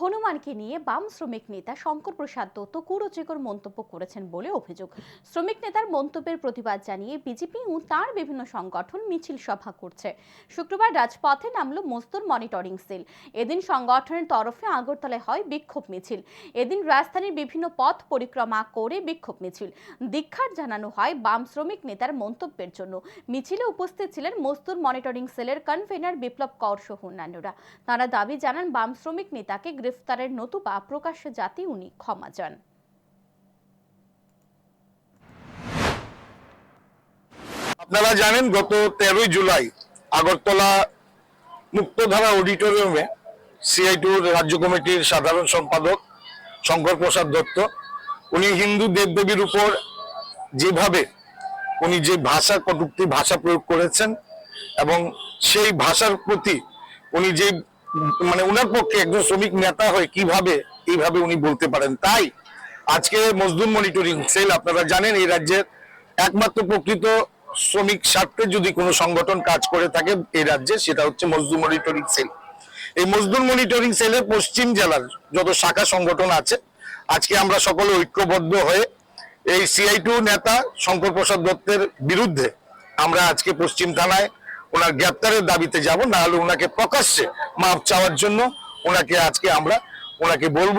হনুমানকে নিয়ে বাম শ্রমিক নেতা শঙ্কর প্রসাদ দত্ত কুরুচিকর মন্তব্য করেছেন বলে অভিযোগ। শ্রমিক নেতার মন্তব্যের প্রতিবাদ জানিয়ে বিজেপি ও তার বিভিন্ন সংগঠন মিছিল সভা করছে। শুক্রবার রাজপথে নামল মজদুর মনিটরিং সেল। এদিন সংগঠনের তরফে আগরতলায় হয় বিক্ষোভ মিছিল। এদিন রাজধানীর বিভিন্ন পথ পরিক্রমা করে বিক্ষোভ মিছিল। দীক্ষার জানানো হয় বাম শ্রমিক নেতার মন্তব্যের জন্য। মিছিলে উপস্থিত ছিলেন মজদুর মনিটরিং সেলের কনভেনার বিপ্লব কর সহ অন্যান্যরা। তারা দাবি জানান, বাম শ্রমিক নেতাকে গ্রেফতারের নতুবা প্রকাশ্যে জাতি উনি ক্ষমা চান। আপনারা জানেন গত তেরোই জুলাই আগরতলা মুক্তধারা অডিটোরিয়ামে সিআইটুর রাজ্য কমিটির সাধারণ সম্পাদক শঙ্কর প্রসাদ দত্ত, উনি হিন্দু দেবদেবীর উপর যেভাবে উনি যে ভাষা কটুক্তি ভাষা প্রয়োগ করেছেন এবং সেই ভাষার প্রতি উনি যে মানে উনার পক্ষে একজন শ্রমিক নেতা হয়ে কীভাবে, এইভাবে উনি বলতে পারেন? তাই আজকে মজদুর মনিটরিং সেল, আপনারা জানেন, এই রাজ্যের একমাত্র প্রকৃত শ্রমিক স্বার্থে যদি কোনো সংগঠন কাজ করে থাকে, এই রাজ্যে সেটা হচ্ছে মজদুর মনিটরিং সেল। এই মজদুর মনিটরিং সেলের পশ্চিম জেলার যত শাখা সংগঠন আছে, আজকে আমরা সকলে ঐক্যবদ্ধ হয়ে এই সিআই টু নেতা শঙ্কর প্রসাদ দত্তের বিরুদ্ধে আমরা আজকে পশ্চিম থানায় ওনার গ্রেপ্তারের দাবিতে যাব, না হলে ওনাকে প্রকাশ্যে মাপ চাওয়ার জন্য ওনাকে আজকে আমরা, ওনাকে বলব